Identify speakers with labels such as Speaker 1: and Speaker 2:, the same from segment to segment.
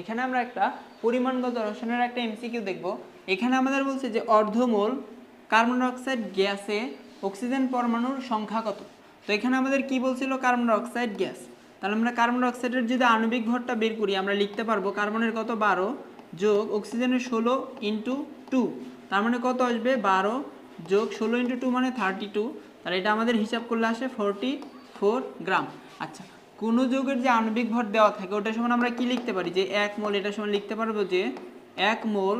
Speaker 1: এখানে আমরা একটা পরিমাণগত রসায়নের একটা এমসিকিউ দেখব। এখানে আমাদের বলছে যে অর্ধমোল কার্বন ডাইঅক্সাইড গ্যাসে অক্সিজেন পরমাণুর সংখ্যা কত? তো এখানে আমাদের কি বলছিল? Carbon dioxide gas. তাহলে আমরা কার্বন ডাইঅক্সাইডের যদি আণবিক ভরটা বের করি, আমরা লিখতে পারব কার্বনের কত? বারো যোগ অক্সিজেনের ষোলো ইন্টু টু। তার মানে কত আসবে? বারো যোগ ষোলো ইন্টু টু মানে থার্টি টু। তাহলে এটা আমাদের হিসাব করলে আসে ফোরটি ফোর গ্রাম। আচ্ছা কোনো যৌগের যে আণবিক ভর দেওয়া থাকে, ওটার সমান আমরা কি লিখতে পারি? যে এক মোল এটার সমান লিখতে পারব যে এক মোল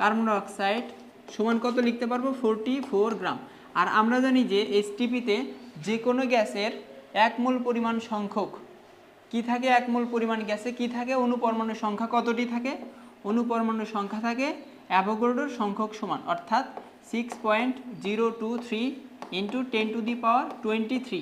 Speaker 1: কার্বন ডাইঅক্সাইড সমান কত লিখতে পারব? ফোরটি ফোর গ্রাম। আর আমরা জানি যে এসটিপিতে যে কোনো গ্যাসের এক মোল পরিমাণ সংখ্যক কি থাকে? এক মোল পরিমাণ গ্যাসে কি থাকে? অনুপরমাণুর সংখ্যা কতটি থাকে? অনুপরমাণুর সংখ্যা থাকে অ্যাভোগাড্রোর সংখ্যক সমান, অর্থাৎ six point zero two three into ten to the power twenty three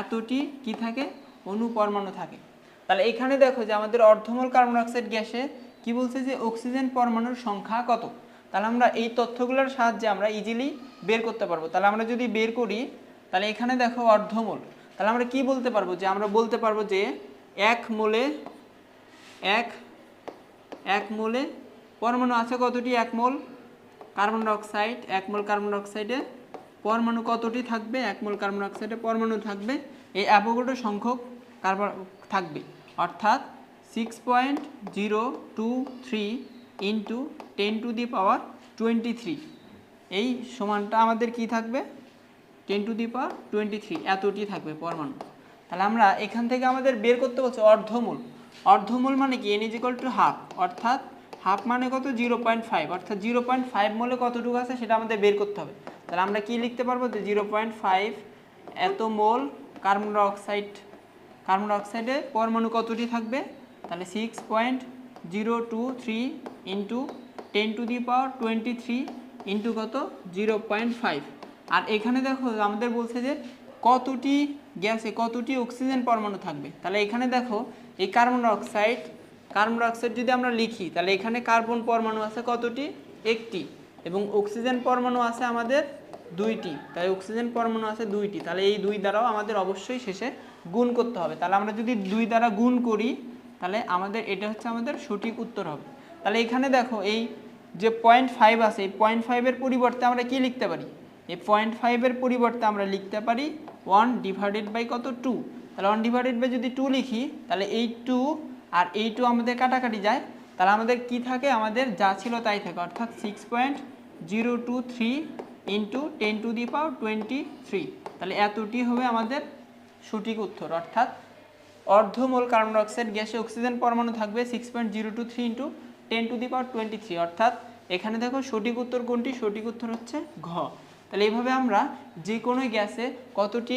Speaker 1: এতটি কী থাকে? অনুপরমাণু থাকে। তাহলে এখানে দেখো যে আমাদের অর্ধমল কার্বন ডাইঅক্সাইড গ্যাসে কি বলছে যে অক্সিজেন পরমাণুর সংখ্যা কত? তাহলে আমরা এই তথ্যগুলোর সাহায্যে আমরা ইজিলি বের করতে পারব। তাহলে আমরা যদি বের করি, তাহলে এখানে দেখো অর্ধমোল। তাহলে আমরা কি বলতে পারব? যে আমরা বলতে পারব যে এক মোলে, এক এক মোলে পরমাণু আছে কতটি? এক মোল কার্বন ডাইঅক্সাইড। এক মোল কার্বন ডাইঅক্সাইডে পরমাণু কতটি থাকবে? এক মোল কার্বন ডাইঅক্সাইডে পরমাণু থাকবে। এই অ্যাভোগাড্রো সংখ্যক কার্বন থাকবে। অর্থাৎ six point zero two three into ten to the power twenty three এই সমানটা আমাদের কি থাকবে? Ten to the power twenty three এতটি থাকবে পরমাণু। তাহলে আমরা এখান থেকে আমাদের বের করতে বলছে অর্ধমূল। অর্ধমূল মানে কি? N is equal to half অর্থাৎ হাফ মানে কত? জিরো পয়েন্ট ফাইভ অর্থাৎ জিরো পয়েন্ট ফাইভ মোলে কতটুকু আছে সেটা আমাদের বের করতে হবে। তাহলে আমরা কি লিখতে পারব? যে জিরো পয়েন্ট ফাইভ এত মোল কার্বন ডাইঅক্সাইড কার্বন ডাইঅক্সাইডে পরমাণু কতটি থাকবে? তাহলে six point zero two three into ten to the power twenty three into কত জিরো পয়েন্ট ফাইভ আর এখানে দেখো, আমাদের বলছে যে কতটি গ্যাসে কতটি অক্সিজেন পরমাণু থাকবে? তাহলে এখানে দেখো, এই কার্বন ডাইঅক্সাইড কার্বন ডাইঅক্সাইড যদি আমরা লিখি, তাহলে এখানে কার্বন পরমাণু আছে কতটি? একটি। এবং অক্সিজেন পরমাণু আছে আমাদের দুইটি। তাই অক্সিজেন পরমাণু আছে দুইটি। তাহলে এই দুই দ্বারাও আমাদের অবশ্যই শেষে গুণ করতে হবে। তাহলে আমরা যদি দুই দ্বারা গুণ করি, তাহলে আমাদের, এটা হচ্ছে আমাদের সঠিক উত্তর হবে। তাহলে এখানে দেখো, এই যে পয়েন্ট ফাইভ আছে, এই পয়েন্ট ফাইভের পরিবর্তে আমরা কি লিখতে পারি? এই পয়েন্ট ফাইভের পরিবর্তে আমরা লিখতে পারি ওয়ান ডিভাইডেড বাই কত? টু তাহলে ওয়ান ডিভাইডেড বাই যদি টু লিখি, তাহলে এই টু আর এই টু আমাদের কাটাকাটি যায়। তাহলে আমাদের কি থাকে? আমাদের যা ছিল তাই থাকে। অর্থাৎ six point zero two three into ten to the power twenty three তাহলে এতটি হবে আমাদের সঠিক উত্তর, অর্থাৎ অর্ধমোল কার্বন ডাইঅক্সাইড গ্যাসে অক্সিজেন পরমাণু থাকবে six point zero two three into ten to the power twenty three অর্থাৎ এখানে দেখো সঠিক উত্তর কোনটি? সঠিক উত্তর হচ্ছে ঘ। তাহলে এইভাবে আমরা যে কোনো গ্যাসে কতটি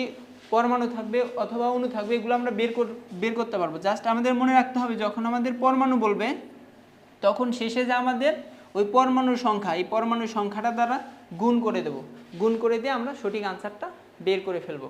Speaker 1: পরমাণু থাকবে অথবা অণু থাকবে এগুলো আমরা বের বের করতে পারব। জাস্ট আমাদের মনে রাখতে হবে, যখন আমাদের পরমাণু বলবে, তখন শেষে যে আমাদের ওই পরমাণুর সংখ্যা, এই পরমাণুর সংখ্যাটা দ্বারা গুণ করে দেব। গুণ করে দিয়ে আমরা সঠিক আনসারটা বের করে ফেলব।